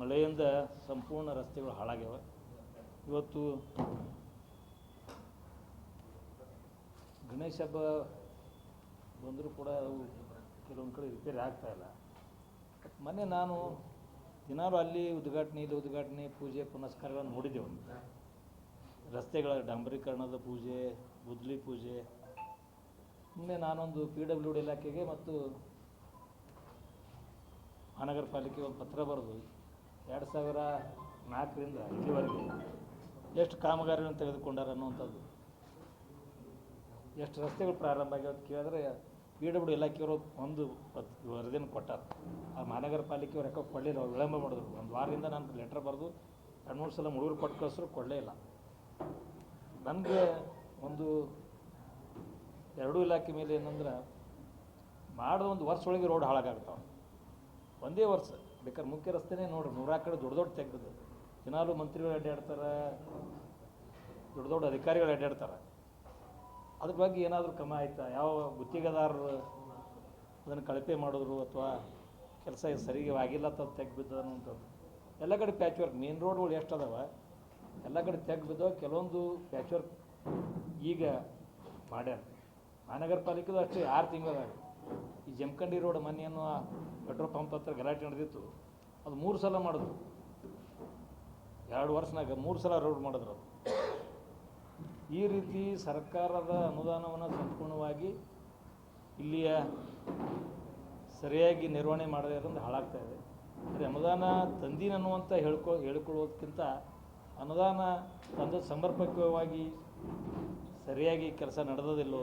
ಮಳೆಯಿಂದ ಸಂಪೂರ್ಣ ರಸ್ತೆಗಳು ಹಾಳಾಗ್ಯಾವ. ಇವತ್ತು ಗಣೇಶ ಹಬ್ಬ ಬಂದರೂ ಕೂಡ ಅವು ಕೆಲವೊಂದು ಕಡೆ ರಿಪೇರಿ ಆಗ್ತಾ ಇಲ್ಲ. ಮೊನ್ನೆ ನಾನು ದಿನಾಲು ಅಲ್ಲಿ ಉದ್ಘಾಟನೆ, ಇಲ್ಲಿ ಉದ್ಘಾಟನೆ, ಪೂಜೆ, ಪುನಸ್ಕಾರಗಳನ್ನು ನೋಡಿದ್ದೆವು. ರಸ್ತೆಗಳ ಡಾಂಬರೀಕರಣದ ಪೂಜೆ ಬುದ್ಲಿ ಪೂಜೆ ಸುಮ್ಮನೆ ನಾನೊಂದು ಪಿ ಡಬ್ಲ್ಯೂ ಡಿ ಇಲಾಖೆಗೆ ಮತ್ತು ಮಹಾನಗರ ಪಾಲಿಕೆಗೆ ಒಂದು ಪತ್ರ ಬರೆದು ಎರಡು ಸಾವಿರ ನಾಲ್ಕರಿಂದ ಇಲ್ಲಿವರೆಗೆ ಎಷ್ಟು ಕಾಮಗಾರಿಗಳನ್ನು ತೆಗೆದುಕೊಂಡಾರ ಅನ್ನುವಂಥದ್ದು. ಎಷ್ಟು ರಸ್ತೆಗಳು ಪ್ರಾರಂಭ ಆಗ್ಯಾವ ಕೇಳಿದ್ರೆ ಪಿ ಡಬ್ಲ್ಯೂ ಇಲಾಖೆಯವರು ಒಂದು ವರದಿಯನ್ನು ಕೊಟ್ಟಾರ. ಆ ಮಹಾನಗರ ಪಾಲಿಕೆಯವ್ರು ಯಾಕೋ ಕೊಡಲಿಲ್ಲ, ಅವ್ರು ವಿಳಂಬ ಮಾಡಿದ್ರು. ಒಂದು ವಾರದಿಂದ ನಾನು ಲೆಟ್ರ್ ಬರೆದು, ಎರಡು ಮೂರು ಸಲ ಮುಳುಗರು ಕೊಟ್ಟು ಕಳಿಸ್ರು ಕೊಡಲೇ ಇಲ್ಲ. ನನಗೆ ಒಂದು ಎರಡೂ ಇಲಾಖೆ ಮೇಲೆ ಏನಂದ್ರೆ, ಮಾಡಿದ ಒಂದು ವರ್ಷ ಒಳಗೆ ರೋಡ್ ಹಾಳಾಗ್ತಾವೆ ಒಂದೇ ವರ್ಷ. ಬೇಕಾದ್ರೆ ಮುಖ್ಯ ರಸ್ತೆನೇ ನೋಡ್ರಿ ನೂರಾರು ಕಡೆ ದೊಡ್ಡ ದೊಡ್ಡ ತೆಗ್ದದು ದಿನಾಲು ಮಂತ್ರಿಗಳು ಅಡ್ಡಾಡ್ತಾರೆ, ದೊಡ್ಡ ದೊಡ್ಡ ಅಧಿಕಾರಿಗಳು ಅಡ್ಡಾಡ್ತಾರೆ. ಅದ್ರ ಬಗ್ಗೆ ಏನಾದರೂ ಕ್ರಮ ಆಯ್ತಾ? ಯಾವ ಗುತ್ತಿಗೆದಾರರು ಅದನ್ನು ಕಳಪೆ ಮಾಡಿದ್ರು ಅಥವಾ ಕೆಲಸ ಸರಿಗೆ ಆಗಿಲ್ಲ ಅಂತ ಅನ್ನುವಂಥದ್ದು ಎಲ್ಲ ಕಡೆ ಪ್ಯಾಚ್ ವರ್ಕ್ ಮೇನ್ ರೋಡ್ಗಳು ಎಷ್ಟು ಅದಾವ? ಎಲ್ಲ ಕಡೆ ಬಿದ್ದಾವ ಕೆಲವೊಂದು ಪ್ಯಾಚ್ ವರ್ಕ್ ಈಗ ಮಾಡ್ಯಾರ. ಮಹಾನಗರ ಪಾಲಿಕೆದು ಅಷ್ಟೇ ಆರು ತಿಂಗಳದಾಗ. ಈ ಜಮಖಂಡಿ ರೋಡ್ ಮನೆಯನ್ನು ಪೆಟ್ರೋಲ್ ಪಂಪ್ ಹತ್ರ ಗಲಾಟೆ ನಡೆದಿತ್ತು. ಅದು ಮೂರು ಸಲ ಮಾಡಿದ್ರು ಎರಡು ವರ್ಷನಾಗ ಮೂರು ಸಲ ರೋಡ್ ಮಾಡಿದ್ರು ಈ ರೀತಿ ಸರ್ಕಾರದ ಅನುದಾನವನ್ನು ಸಂಪೂರ್ಣವಾಗಿ ಇಲ್ಲಿಯ ಸರಿಯಾಗಿ ನಿರ್ವಹಣೆ ಮಾಡದಿರೋದ್ರಿಂದ ಹಾಳಾಗ್ತಾ ಇದೆ. ಅಂದರೆ ಅನುದಾನ ತಂದೀನಿ ಅನ್ನುವಂಥ ಹೇಳ್ಕೊ ಹೇಳ್ಕೊಳ್ಳೋದಕ್ಕಿಂತ ಅನುದಾನ ತಂದ ಸಮರ್ಪಕವಾಗಿ ಸರಿಯಾಗಿ ಕೆಲಸ ನಡೆದದಿಲ್ಲೋ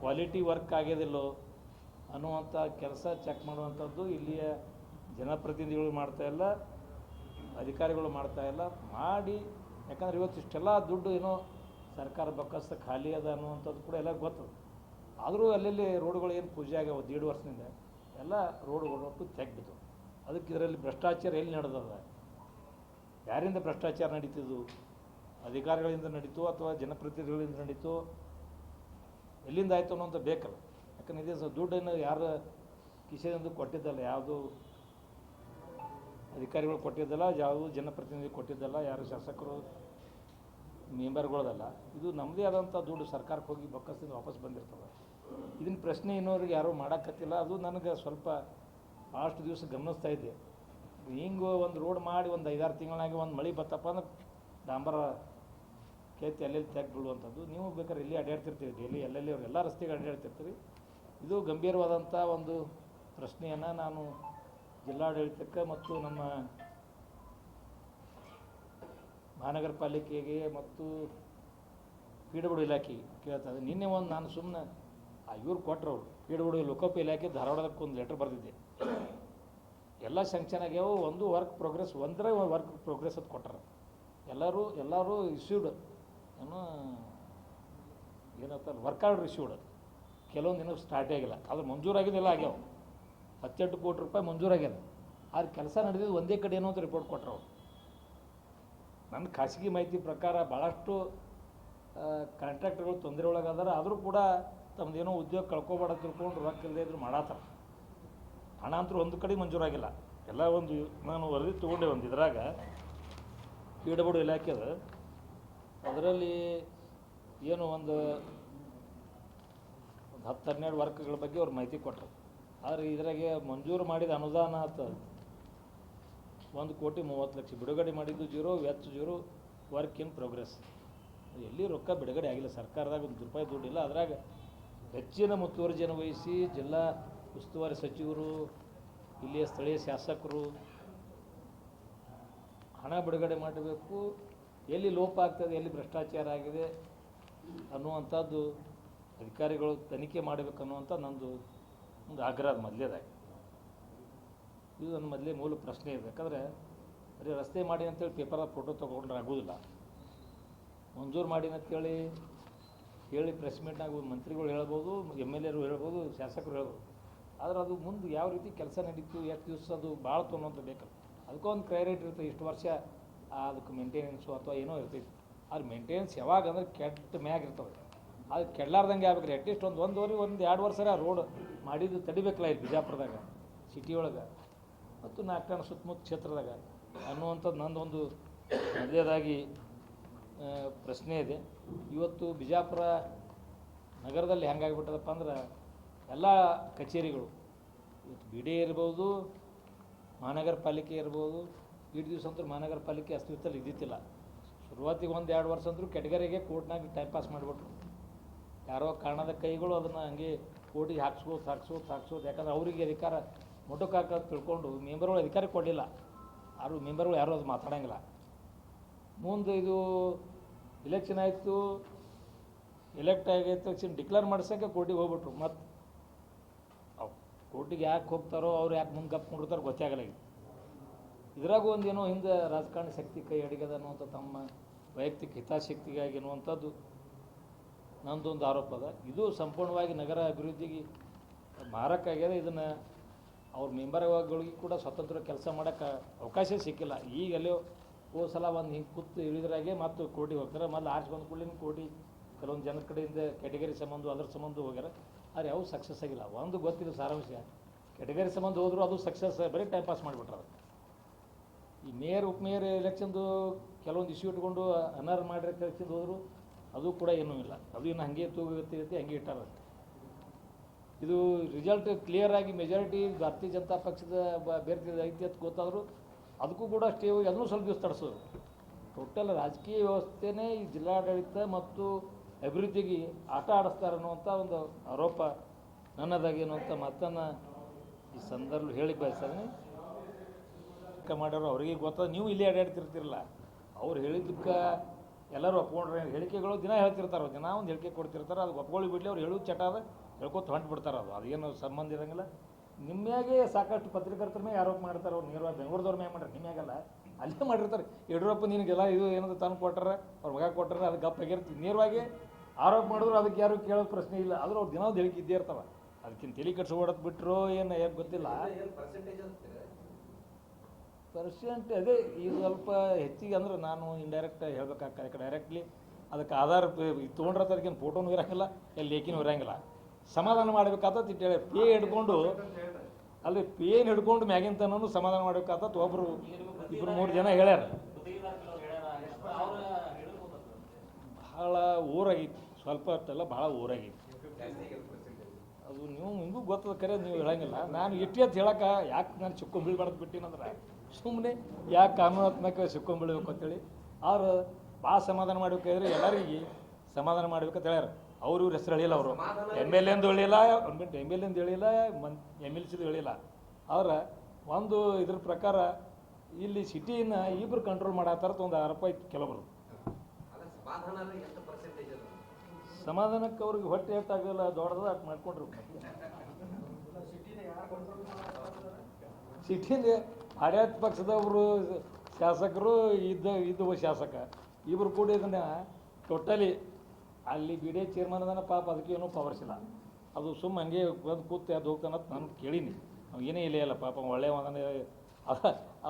ಕ್ವಾಲಿಟಿ ವರ್ಕ್ ಆಗ್ಯದಿಲ್ಲೋ ಅನ್ನುವಂಥ ಕೆಲಸ ಚೆಕ್ ಮಾಡುವಂಥದ್ದು ಇಲ್ಲಿಯ ಜನಪ್ರತಿನಿಧಿಗಳು ಮಾಡ್ತಾ ಇಲ್ಲ, ಅಧಿಕಾರಿಗಳು ಮಾಡ್ತಾ ಇಲ್ಲ. ಮಾಡಿ, ಯಾಕಂದ್ರೆ ಇವತ್ತು ಇಷ್ಟೆಲ್ಲ ದುಡ್ಡು ಏನೋ ಸರ್ಕಾರ ಬಕ್ಕಸ್ತ ಖಾಲಿ ಅದ ಅನ್ನುವಂಥದ್ದು ಕೂಡ ಎಲ್ಲ ಗೊತ್ತು. ಆದರೂ ಅಲ್ಲಲ್ಲಿ ರೋಡ್ಗಳು ಏನು ಪೂಜೆ ಆಗ್ಯಾವ ದೀಡ್ ವರ್ಷದಿಂದ, ಎಲ್ಲ ರೋಡ್ಗಳು ಒಟ್ಟು ತೆಗ್ಬಿದ್ದು ಅದಕ್ಕೆ ಇದರಲ್ಲಿ ಭ್ರಷ್ಟಾಚಾರ ಎಲ್ಲಿ ನಡೆದದ? ಯಾರಿಂದ ಭ್ರಷ್ಟಾಚಾರ ನಡೀತಿದ್ದು ಅಧಿಕಾರಿಗಳಿಂದ ನಡೀತು ಅಥವಾ ಜನಪ್ರತಿನಿಧಿಗಳಿಂದ ನಡೀತು? ಎಲ್ಲಿಂದ ಆಯಿತು ಅನ್ನೋಂಥ ಬೇಕಲ್ಲ. ಯಾಕಂದ್ರೆ ಇದೇ ದುಡ್ಡನ್ನು ಯಾರು ಕಿಸೆಯಿಂದ ಕೊಟ್ಟಿದ್ದಲ್ಲ ಯಾವುದು ಅಧಿಕಾರಿಗಳು ಕೊಟ್ಟಿದ್ದಲ್ಲ ಯಾವುದು ಜನಪ್ರತಿನಿಧಿ ಕೊಟ್ಟಿದ್ದಲ್ಲ, ಯಾರು ಶಾಸಕರು ಮೆಂಬರ್ಗಳದಲ್ಲ, ಇದು ನಮ್ಮದೇ ಆದಂಥ ದುಡ್ಡು ಸರ್ಕಾರಕ್ಕೆ ಹೋಗಿ ಬೊಕ್ಕಸದಿಂದ ವಾಪಸ್ ಬಂದಿರ್ತದೆ. ಇದನ್ನ ಪ್ರಶ್ನೆ ಇನ್ನೋರಿಗೆ ಯಾರೂ ಮಾಡೋಕ್ಕತ್ತಿಲ್ಲ ಅದು ನನಗೆ ಸ್ವಲ್ಪ ಭಾಳಷ್ಟು ದಿವಸ ಗಮನಿಸ್ತಾ ಇದ್ದೆ ಹಿಂಗೆ ಒಂದು ರೋಡ್ ಮಾಡಿ ಒಂದು ಐದಾರು ತಿಂಗಳಾಗಿ ಒಂದು ಮಳೆ ಬತ್ತಪ್ಪ ಅಂದ್ರೆ ಡಾಂಬರ ಕೇತಿ ಎಲ್ಲೆಲ್ಲಿ ತೆಗ್ ಬೀಳುವಂಥದ್ದು. ನೀವು ಬೇಕಾದ್ರೆ ಇಲ್ಲಿ ಅಡ್ಡಾಡ್ತಿರ್ತೀವಿ ಡೈಲಿ ಎಲ್ಲೆಲ್ಲಿ ಅವ್ರು ಎಲ್ಲ ರಸ್ತೆಗೆ ಅಡ್ಡಾಡ್ತಿರ್ತೀರಿ ಇದು ಗಂಭೀರವಾದಂಥ ಒಂದು ಪ್ರಶ್ನೆಯನ್ನು ನಾನು ಜಿಲ್ಲಾಡಳಿತಕ್ಕೆ ಮತ್ತು ನಮ್ಮ ಮಹಾನಗರ ಪಾಲಿಕೆಗೆ ಮತ್ತು ಡಬ್ಲ್ಯೂ ಇಲಾಖೆಗೆ ಕೇಳ್ತಾ ಇದ್ದೆ ನಿನ್ನೆ ಒಂದು ನಾನು ಸುಮ್ಮನೆ ಇವ್ರು ಕೊಟ್ಟರು ಅವರು. ಪಿ ಡಬ್ಲ್ಯೂ ಲೋಕೋಪ ಇಲಾಖೆ ಧಾರವಾಡದಕ್ಕೆ ಒಂದು ಲೆಟ್ರ್ ಬರೆದಿದ್ದೆ ಎಲ್ಲ ಸ್ಯಾಂಕ್ಷನ್ ಆಗ್ಯಾವ ಒಂದು ವರ್ಕ್ ಪ್ರೋಗ್ರೆಸ್ ಒಂದರ ವರ್ಕ್ ಪ್ರೋಗ್ರೆಸ್ ಅಂತ ಕೊಟ್ಟರು ಎಲ್ಲರೂ ಎಲ್ಲರೂ ಇಶ್ಯೂಡ್ ಏನು ಏನಂತಾರೆ ವರ್ಕೌಟ್ ರಿಸೀವ್ಡ್ ಕೆಲವೊಂದು ದಿನಕ್ಕೆ ಸ್ಟಾರ್ಟೇ ಆಗಿಲ್ಲ. ಅದು ಮಂಜೂರಾಗಿದ್ದೆಲ್ಲ ಆಗ್ಯಾವ. ಹತ್ತೆಂಟು ಕೋಟಿ ರೂಪಾಯಿ ಮಂಜೂರಾಗ್ಯದ. ಆದ್ರೆ ಕೆಲಸ ನಡೆದಿದ್ದು ಒಂದೇ ಕಡೆ ಏನೋ ಅಂತ ರಿಪೋರ್ಟ್ ಕೊಟ್ಟರು ಅವರು. ನನ್ನ ಖಾಸಗಿ ಮಾಹಿತಿ ಪ್ರಕಾರ ಭಾಳಷ್ಟು ಕಾಂಟ್ರಾಕ್ಟರ್ಗಳು ತೊಂದರೆ ಒಳಗಾದಾರ. ಆದರೂ ಕೂಡ ತಮ್ಮದೇನೋ ಉದ್ಯೋಗ ಕಳ್ಕೊಬೇಡ ತಿಳ್ಕೊಂಡು ರೊಕ್ಕ ಇಲ್ಲದೆ ಇದ್ರು ಮಾಡತ್ತಾರ ಹಣ ಅಂತೂ ಒಂದು ಕಡೆ ಮಂಜೂರಾಗಿಲ್ಲ. ಎಲ್ಲ ಒಂದು, ನಾನು ವರದಿ ತೊಗೊಂಡೆ ಒಂದು ಇದ್ರಾಗ. ಪಿ ಡಬ್ಲ್ಯೂ ಇಲಾಖೆದ ಅದರಲ್ಲಿ ಏನು ಒಂದು ಒಂದು ಹತ್ತು ಹನ್ನೆರಡು ವರ್ಕ್ಗಳ ಬಗ್ಗೆ ಅವ್ರು ಮಾಹಿತಿ ಕೊಟ್ಟರು. ಆದರೆ ಇದ್ರಾಗೆ ಮಂಜೂರು ಮಾಡಿದ ಅನುದಾನ ಅಂತ ಒಂದು ಕೋಟಿ ಮೂವತ್ತು ಲಕ್ಷ ಬಿಡುಗಡೆ ಮಾಡಿದ್ದು ಜೀರೋ, ವೆಚ್ಚ ಜೀರೋ ವರ್ಕ್ ಇನ್ ಪ್ರೋಗ್ರೆಸ್ ಎಲ್ಲಿ ರೊಕ್ಕ ಬಿಡುಗಡೆ ಆಗಿಲ್ಲ. ಸರ್ಕಾರದಾಗ ಒಂದು ರೂಪಾಯಿ ದುಡ್ಡಿಲ್ಲ. ಅದ್ರಾಗ ಹೆಚ್ಚಿನ ಮುತುವರ್ಜಿಯನ್ನು ವಹಿಸಿ ಜಿಲ್ಲಾ ಉಸ್ತುವಾರಿ ಸಚಿವರು, ಇಲ್ಲಿಯ ಸ್ಥಳೀಯ ಶಾಸಕರು ಹಣ ಬಿಡುಗಡೆ ಮಾಡಬೇಕು. ಎಲ್ಲಿ ಲೋಪ ಆಗ್ತದೆ, ಎಲ್ಲಿ ಭ್ರಷ್ಟಾಚಾರ ಆಗಿದೆ ಅನ್ನುವಂಥದ್ದು ಅಧಿಕಾರಿಗಳು ತನಿಖೆ ಮಾಡಬೇಕು ಅನ್ನುವಂಥ ನಂದು ಒಂದು ಆಗ್ರಹ ಮೊದಲೇದಾಗಿ ಇದು ನನ್ನ ಮೊದಲೇ ಮೂಲ ಪ್ರಶ್ನೆ ಇದೆ. ಯಾಕಂದರೆ ಬರೀ ರಸ್ತೆ ಮಾಡಿ ಅಂತೇಳಿ ಪೇಪರಾಗ ಫೋಟೋ ತೊಗೊಂಡ್ರೆ ಆಗೋದಿಲ್ಲ. ಮಂಜೂರು ಮಾಡಿ ಅಂತೇಳಿ ಹೇಳಿ ಪ್ರೆಸ್ ಮೀಟ್ನಾಗ ಮಂತ್ರಿಗಳು ಹೇಳ್ಬೋದು ಎಂ ಎಲ್ ಎರು ಹೇಳ್ಬೋದು, ಶಾಸಕರು ಹೇಳ್ಬೋದು. ಆದರೆ ಅದು ಮುಂದೆ ಯಾವ ರೀತಿ ಕೆಲಸ ನಡೀತು, ಎಷ್ಟು ದಿವಸ ಅದು ಭಾಳ ತೊಗೊಳೋಂಥ ಬೇಕಲ್ಲ. ಅದಕ್ಕೊಂದು ಕ್ರೈರೇಟ್ ಇರ್ತದೆ ಇಷ್ಟು ವರ್ಷ ಅದಕ್ಕೆ ಮೇಂಟೆನೆನ್ಸು ಅಥವಾ ಏನೋ ಇರ್ತೈತಿ. ಅದು ಮೇಂಟೆನೆನ್ಸ್ ಯಾವಾಗ ಅಂದ್ರೆ ಕೆಟ್ಟ ಮ್ಯಾಗ ಇರ್ತವೆ. ಅದು ಕೆಡ್ಲಾರ್ದಂಗೆ ಆಗ್ಬೇಕು ಅಟ್ಲೀಸ್ಟ್ ಒಂದು ಒಂದುವರೆ, ಒಂದು ಎರಡು ವರ್ಷ ರೋಡ್ ಮಾಡಿದ್ದು ತಡಿಬೇಕಲ್ಲ ಇಲ್ಲಿ ಬಿಜಾಪುರದಾಗ ಸಿಟಿ ಒಳಗೆ. ಮತ್ತು ನಾಲ್ಕು ಸುತ್ತಮುತ್ತ ಕ್ಷೇತ್ರದಾಗ. ಅನ್ನುವಂಥದ್ದು ನಂದೊಂದು ಮೊದಲೇದಾಗಿ ಪ್ರಶ್ನೆ ಇದೆ. ಇವತ್ತು ಬಿಜಾಪುರ ನಗರದಲ್ಲಿ ಹೆಂಗಾಗ್ಬಿಟ್ಟದಪ್ಪ ಅಂದ್ರೆ ಎಲ್ಲ ಕಚೇರಿಗಳು. ಇವತ್ತು ಬಿ ಡಿ ಇರ್ಬೋದು ಮಹಾನಗರ ಪಾಲಿಕೆ ಇರ್ಬೋದು ಇಷ್ಟು ದಿವಸ ಅಂದ್ರೆ ಮಹಾನಗರ ಪಾಲಿಕೆ ಅಸ್ತಿತ್ವದಲ್ಲಿ ಇದ್ದಿತ್ತಿಲ್ಲ. ಶುರುವಾತಿಗೆ ಒಂದು ಎರಡು ವರ್ಷ ಅಂದರೂ ಕೆಟಗರಿಗೆ ಕೋರ್ಟ್ನಾಗ ಟೈಮ್ ಪಾಸ್ ಮಾಡಿಬಿಟ್ರು. ಯಾರೋ ಕಾರಣದ ಕೈಗಳು ಅದನ್ನು ಹಂಗೆ ಕೋರ್ಟಿಗೆ ಹಾಕ್ಸ್ಕೋತ ಹಾಕ್ಸೋದು ಹಾಕ್ಸೋದು ಯಾಕಂದ್ರೆ ಅವರಿಗೆ ಅಧಿಕಾರ ಮುಟುಕ್ ಹಾಕೋದು ತಿಳ್ಕೊಂಡು ಮೆಂಬರ್ಗಳು ಅಧಿಕಾರ ಕೊಡಲಿಲ್ಲ. ಯಾರು ಮೆಂಬರ್ಗಳು ಯಾರೂ ಅದು ಮಾತಾಡೋಂಗಿಲ್ಲ. ಮುಂದೆ ಇದು ಇಲೆಕ್ಷನ್ ಆಯಿತು ಎಲೆಕ್ಟ್ ಆಗೈತೆ ತಕ್ಷಣ ಡಿಕ್ಲೇರ್ ಮಾಡಿಸೋಕೆ ಕೋರ್ಟಿಗೆ ಹೋಗ್ಬಿಟ್ರು. ಮತ್ತು ಕೋರ್ಟಿಗೆ ಯಾಕೆ ಹೋಗ್ತಾರೋ, ಅವ್ರು ಯಾಕೆ ಮುಂದೆ ಕಪ್ಕೊಂಡಿರ್ತಾರೋ ಗೊತ್ತಾಗಲ್ಲ ಇದ್ರಾಗೂ ಒಂದೇನೋ ಹಿಂದೆ ರಾಜಕಾರಣ ಶಕ್ತಿ ಕೈ ಅಡಿಗದ ಅನ್ನುವಂಥ ತಮ್ಮ ವೈಯಕ್ತಿಕ ಹಿತಾಸಕ್ತಿಗಾಗಿ ಅನ್ನುವಂಥದ್ದು ನಂದೊಂದು ಆರೋಪ ಅದ. ಇದು ಸಂಪೂರ್ಣವಾಗಿ ನಗರ ಅಭಿವೃದ್ಧಿಗೆ ಮಾರಕ ಆಗ್ಯದ. ಇದನ್ನು ಅವ್ರ ಮೆಂಬರ್ಗಳಿಗೆ ಕೂಡ ಸ್ವತಂತ್ರ ಕೆಲಸ ಮಾಡೋಕ್ಕೆ ಅವಕಾಶ ಸಿಕ್ಕಿಲ್ಲ. ಈಗ ಎಲ್ಲೋ ಹೋದ ಸಲ ಒಂದು ಹಿಂಗೆ ಕೂತು ಇಳಿದ್ರಾಗೆ ಮತ್ತು ಕೋಟಿ ಹೋಗ್ತಾರೆ. ಮತ್ತು ಆರ್ಚ್ ಬಂದ ಕೂಡಲಿನ ಕೋಟಿ, ಕೆಲವೊಂದು ಜನ ಕಡೆಯಿಂದ ಕೆಟಗರಿ ಸಂಬಂಧ, ಅದ್ರ ಸಂಬಂಧ ಹೋಗ್ಯಾರ. ಆದರೆ ಯಾವ ಸಕ್ಸಸ್ ಆಗಿಲ್ಲ. ಒಂದು ಗೊತ್ತಿಲ್ಲ ಸಾರಾಂಶ. ಕೆಟಗರಿ ಸಂಬಂಧ ಹೋದರೂ ಅದು ಸಕ್ಸಸ್ ಬರೀ ಟೈಮ್ ಪಾಸ್ ಮಾಡಿಬಿಟ್ರೆ ಈ ಮೇಯರ್ ಉಪಮೇಯರ್ ಎಲೆಕ್ಷನ್ದು ಕೆಲವೊಂದು ಇಶ್ಯೂ ಇಟ್ಕೊಂಡು ಅನರ್ಹ ಮಾಡಿರೋ ಎಲೆಕ್ಷನ್ ಹೋದ್ರು, ಅದು ಕೂಡ ಏನೂ ಇಲ್ಲ. ಅದು ಇನ್ನು ಹಂಗೆ ತೂಗತಿ ಹಂಗೆ ಇಟ್ಟಾರ. ಇದು ರಿಸಲ್ಟ್ ಕ್ಲಿಯರ್ ಆಗಿ ಮೆಜಾರಿಟಿ ಭಾರತೀಯ ಜನತಾ ಪಕ್ಷದ ಬೇರೆ ಐತಿ ಅಂತ ಗೊತ್ತಾದರೂ. ಅದಕ್ಕೂ ಕೂಡ ಸ್ಟೇ ಹೋಗಿ ಅದನ್ನು ಸ್ವಲ್ಪ ದಿವಸ ತಡಿಸೋದು ಟೋಟಲ್ ರಾಜಕೀಯ ವ್ಯವಸ್ಥೆನೇ ಈ ಜಿಲ್ಲಾಡಳಿತ ಮತ್ತು ಅಭಿವೃದ್ಧಿಗೆ ಆಟ ಆಡಿಸ್ತಾರೆ ಅನ್ನುವಂಥ ಒಂದು ಆರೋಪ ನನ್ನದಾಗಿ ಅಂತ ಮತ್ತನ್ನು ಈ ಸಂದರ್ಭ ಹೇಳಿ ಬಯಸ್ತಾನೆ. ಲೆಕ್ಕ ಮಾಡ್ಯಾರೋ ಅವ್ರಿಗೆ ಗೊತ್ತದ, ನೀವು ಇಲ್ಲಿ ಅಡ್ಡಾಡ್ತಿರ್ತಿರಲ್ಲ ಅವ್ರು ಹೇಳಿದ್ದಕ್ಕೆ ಎಲ್ಲರೂ ಒಪ್ಕೊಂಡ್ರೆ ಹೇಳಿಕೆಗಳು ದಿನ ಹೇಳ್ತಿರ್ತಾರೆ, ದಿನ ಒಂದು ಹೇಳಿಕೆ ಕೊಡ್ತಿರ್ತಾರೆ, ಅದು ಒಪ್ಕೊಳ್ಳಿ ಬಿಡಲಿ, ಅವ್ರು ಹೇಳೋದು ಚಟ ಅದು, ಹೇಳ್ಕೊತ ಹೊಂಟು ಬಿಡ್ತಾರೆ ಅದು. ಅದೇನು ಸಂಬಂಧ ಇರಂಗಿಲ್ಲ. ನಿಮ್ಮ್ಯಾಗೆ ಸಾಕಷ್ಟು ಪತ್ರಕರ್ತರ ಮೇಲೆ ಆರೋಪ ಮಾಡ್ತಾರೆ, ಅವ್ರು ನೇರವಾಗಿ ಬೆಂಗಳೂರದವ್ರ ಮೇಲೆ ಮಾಡ್ರಿ ನಿಮ್ಯಾಗಲ್ಲ. ಅಲ್ಲೇ ಮಾಡಿರ್ತಾರೆ. ಯಡಿಯೂರಪ್ಪ ನಿನಗೆಲ್ಲ ಇದು ಏನದು ತಂದು ಕೊಟ್ಟರೆ, ಅವ್ರು ಮಗ ಕೊಟ್ಟರೆ, ಅದು ಗಪ್ಪ ಆಗಿರ್ತೀವಿ ನೇರವಾಗಿ ಆರೋಪ ಮಾಡಿದ್ರು, ಅದಕ್ಕೆ ಯಾರು ಕೇಳೋ ಪ್ರಶ್ನೆ ಇಲ್ಲ. ಆದರೂ ಅವ್ರು ದಿನ ಒಂದು ಹೇಳಿಕೆ ಇದ್ದೇ ಇರ್ತಾವ. ಅದಕ್ಕಿಂತ ತಲೆ ಕಟ್ಸಿ ಓಡೋದು ಬಿಟ್ಟರು ಏನು ಯಾಕೆ ಗೊತ್ತಿಲ್ಲ ಪರ್ಸೆಂಟ್ ಅದೇ, ಈಗ ಸ್ವಲ್ಪ ಹೆಚ್ಚಿಗೆ ಅಂದ್ರೆ ನಾನು ಇಂಡೈರೆಕ್ಟ್ ಹೇಳ್ಬೇಕಾಗ್ತದೆ. ಡೈರೆಕ್ಟ್ಲಿ ಅದಕ್ಕೆ ಆಧಾರ ತೊಗೊಂಡ್ರ ಅದಕ್ಕೇನು ಫೋಟೋನು ಇರಂಗಿಲ್ಲ, ಎಲ್ಲಿ ಲೇಖಿನೂ ಇರೋಂಗಿಲ್ಲ. ಸಮಾಧಾನ ಮಾಡ್ಬೇಕಾಗ್ತದೆ ಇಟ್ಟು ಪೇ ಹಿಡ್ಕೊಂಡು ಅಲ್ಲಿ ಪೇನ್ ಹಿಡ್ಕೊಂಡು ಮ್ಯಾಗಿನ ಸಮಾಧಾನ ಮಾಡ್ಬೇಕಾಗ್ತದೆ ಒಬ್ಬರು ಇಬ್ಬರು ಮೂರು ಜನ ಹೇಳ್ಯಾರ. ಭಾಳ ಊರಾಗಿತ್ತು ಸ್ವಲ್ಪ ಅಷ್ಟೆಲ್ಲ ಭಾಳ ಊರಾಗೈತಿ. ಅದು ನೀವು, ನಿಮಗೂ ಗೊತ್ತದ ಕರೆ, ನೀವು ಹೇಳಂಗಿಲ್ಲ. ನಾನು ಇಟ್ಟಿ ಅಂತ ಹೇಳಕ್ಕೆ ಯಾಕೆ ನಾನು ಚಿಕ್ಕ ಬೀಳ್ಬಾರ್ದು ಬಿಟ್ಟಿನಂದ್ರೆ? ಸುಮ್ಮನೆ ಯಾಕೆ ಕಾನೂನಾತ್ಮಕ ಸಿಕ್ಕೊಂಡ್ಬಿಡ್ಬೇಕು ಅಂತೇಳಿ. ಅವರು ಭಾಳ ಸಮಾಧಾನ ಮಾಡ್ಬೇಕಾದ್ರೆ ಎಲ್ಲರಿಗೆ ಸಮಾಧಾನ ಮಾಡ್ಬೇಕಂತ ಹೇಳ್ಯಾರ. ಅವರು ಇವ್ರ ಹೆಸರು ಹೇಳಿಲ್ಲ ಅವರು. ಎಂ ಎಲ್ ಎಂದು ಹೇಳಿಲ್ಲ ಎಂ ಎಲ್ ಎಂದು ಹೇಳಿಲ್ಲ ಮನ್ ಎಂ ಎಲ್ ಸಿದು ಹೇಳಿಲ್ಲ ಆದ್ರೆ ಒಂದು ಇದ್ರ ಪ್ರಕಾರ ಇಲ್ಲಿ ಸಿಟಿನ ಇಬ್ಬರು ಕಂಟ್ರೋಲ್ ಮಾಡತ್ತಾರ ಒಂದು ಆರೋಪ ರೂಪಾಯಿ ಕೆಲವರು. ಸಮಾಧಾನಕ್ಕೆ ಅವ್ರಿಗೆ ಹೊಟ್ಟೆ ಏಟಾಗಲ್ಲ ದೊಡ್ಡದ ಅಟ್ ಮಾಡ್ಕೊಂಡ್ರು. ಸಿಟಿಲಿ ಆಡಳಿತ ಪಕ್ಷದವರು ಶಾಸಕರು ಇದ್ದ ಇದ್ದ ಶಾಸಕ. ಇವರು ಕೂಡ ಇದನ್ನ ಟೋಟಲಿ ಅಲ್ಲಿ ಬಿ ಡಿ ಚೇರ್ಮನ್ ಅದನ್ನು ಪಾಪ ಅದಕ್ಕೆ ಏನೂ ಪವರ್ಸ್ ಇಲ್ಲ ಅದು ಸುಮ್ಮ ಹಂಗೆ ಬಂದು ಕೂತು ಅದು ಹೋಗ್ತಾನಂತ ನಾನು ಕೇಳೀನಿ. ಅವ್ನು ಏನೇ ಇಲ್ಲ ಇಲ್ಲ ಪಾಪ ಒಳ್ಳೆಯ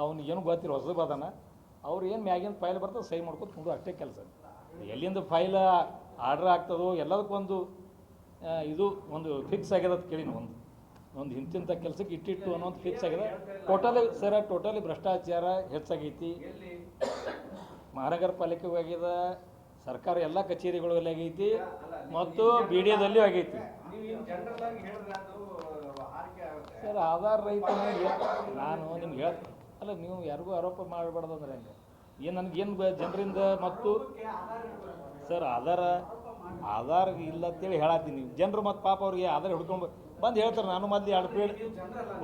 ಅವ್ನಿಗೆ ಏನು ಗೊತ್ತಿರೋ ಹೊಸದು ಅದಾನ. ಅವ್ರು ಏನು ಮ್ಯಾಗಿನ ಫೈಲ್ ಬರ್ತದೆ ಸೈ ಮಾಡ್ಕೊತ ಕುಂಡು ಅಷ್ಟೇ ಕೆಲಸ. ಎಲ್ಲಿಂದ ಫೈಲ ಆರ್ಡ್ರ್ ಆಗ್ತದೋ ಎಲ್ಲದಕ್ಕೊಂದು ಇದು ಒಂದು ಫಿಕ್ಸ್ ಆಗ್ಯದ ಅಂತ ಕೇಳಿನ ಒಂದು. ಒಂದು ಇಂತಿಂಥ ಕೆಲಸಕ್ಕೆ ಇಟ್ಟಿಟ್ಟು ಅನ್ನೋದು ಫಿಕ್ಸ್ ಆಗಿದೆ ಟೋಟಲಿ ಸರ ಟೋಟಲಿ ಭ್ರಷ್ಟಾಚಾರ ಹೆಚ್ಚಾಗೈತಿ. ಮಹಾನಗರ ಪಾಲಿಕೆ ಆಗಿದೆ, ಸರ್ಕಾರ ಎಲ್ಲ ಕಚೇರಿಗಳಲ್ಲಿ ಆಗೈತಿ ಮತ್ತು ಬಿ ಡಿ ಎದಲ್ಲಿ ಆಗೈತಿ. ಸರ್ ಆಧಾರ್ ರೈತ ನಾನು ನಿಮ್ಗೆ ಹೇಳ್, ಅಲ್ಲ ನೀವು ಯಾರಿಗೂ ಆರೋಪ ಮಾಡಬಾರ್ದು ಅಂದ್ರೆ ಹೆಂಗೆ? ಏನು ನನಗೇನು ಜನರಿಂದ ಮತ್ತು? ಸರ್ ಆಧಾರ, ಆಧಾರ್ ಇಲ್ಲ ಅಂತೇಳಿ ಹೇಳತ್ತೀನಿ. ಜನರು ಮತ್ತು ಪಾಪ ಅವ್ರಿಗೆ ಆಧಾರ್ ಹಿಡ್ಕೊಂಡು ಬಂದು ಹೇಳ್ತಾರೆ, ನಾನು ಮೊದಲು ಎರಡು period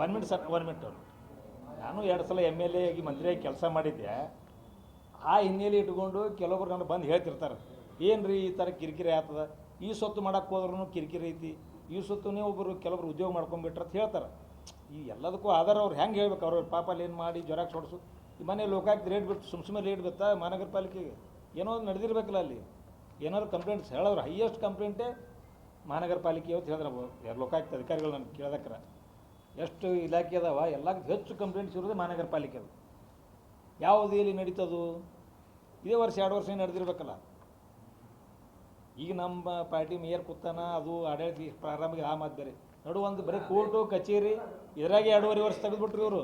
one minute sir one minute ಅವರು ನಾನು ಎರಡು ಸಲ ಎಂ ಎಲ್ ಎ ಆಗಿ ಕೆಲಸ ಮಾಡಿದ್ದೆ. ಆ ಹಿನ್ನೆಲೆ ಇಟ್ಕೊಂಡು ಕೆಲವೊಬ್ರು ನಾನು ಬಂದು ಹೇಳ್ತಿರ್ತಾರೆ. ಏನು ರೀ ಈ ಥರ ಕಿರಿಕಿರಿ ಆಗ್ತದೆ ಈ ಸೊತ್ತು ಮಾಡೋಕ್ಕೆ ಹೋದ್ರೂ ಕಿರಿಕಿರಿ ಐತಿ. ಈ ಸೊತ್ತುನೇ ಒಬ್ಬರು ಕೆಲವರು ಉದ್ಯೋಗ ಮಾಡ್ಕೊಂಬಿಟ್ರೆ ಅಂತ ಹೇಳ್ತಾರೆ. ಈ ಎಲ್ಲದಕ್ಕೂ ಆಧಾರ ಅವ್ರು ಹೆಂಗೆ ಹೇಳ್ಬೇಕು? ಅವ್ರವ್ರ ಪಾಪ ಅಲ್ಲಿ ಏನು ಮಾಡಿ ಜ್ವರಕ್ಕೆ ಹೊಡ್ಸು ಈ ಮನೆ ಲೋಕಾಯುಕ್ತ ರೇಟ್ ಬಿಟ್ಟು ಸುಮ್ ಸುಮ್ಮನೆ ರೇಟ್ ಬಿತ್ತಾ ಮಹಾನಗರ ಪಾಲಿಕೆಗೆ? ಏನೋ ನಡೆದಿರ್ಬೇಕಲ್ಲ ಅಲ್ಲಿ. ಏನಾದ್ರು ಕಂಪ್ಲೇಂಟ್ಸ್ ಹೇಳೋರು ಹೈಯೆಸ್ಟ್ ಕಂಪ್ಲೇಂಟೇ ಮಹಾನಗರ ಪಾಲಿಕೆ ಅಂತ ಹೇಳಿದ್ರೆ ಯಾರು ಲೋಕಾಯುಕ್ತ ಅಧಿಕಾರಿಗಳು ನಾನು ಕೇಳೋದಕ್ರ. ಎಷ್ಟು ಇಲಾಖೆ ಅದಾವ? ಎಲ್ಲ ಹೆಚ್ಚು ಕಂಪ್ಲೇಂಟ್ಸ್ ಇರೋದು ಮಹಾನಗರ ಪಾಲಿಕೆ ಅದು. ಯಾವುದು ಇಲ್ಲಿ ನಡೀತದು? ಇದೇ ವರ್ಷ ಎರಡು ವರ್ಷ ನಡೆದಿರ್ಬೇಕಲ್ಲ. ಈಗ ನಮ್ಮ ಪಾರ್ಟಿ ಮೇಯರ್ ಕೂತಾನ, ಅದು ಆಡಳಿತ ಪ್ರಾರಂಭ ಆ ಮಾತು ಬೇರೆ. ನೋಡು ಒಂದು ಬರೀ ಕೋರ್ಟು ಕಚೇರಿ, ಇದ್ರಾಗೆ ಎರಡೂವರೆ ವರ್ಷ ತೆಗೆದುಬಿಟ್ರಿ ಇವರು.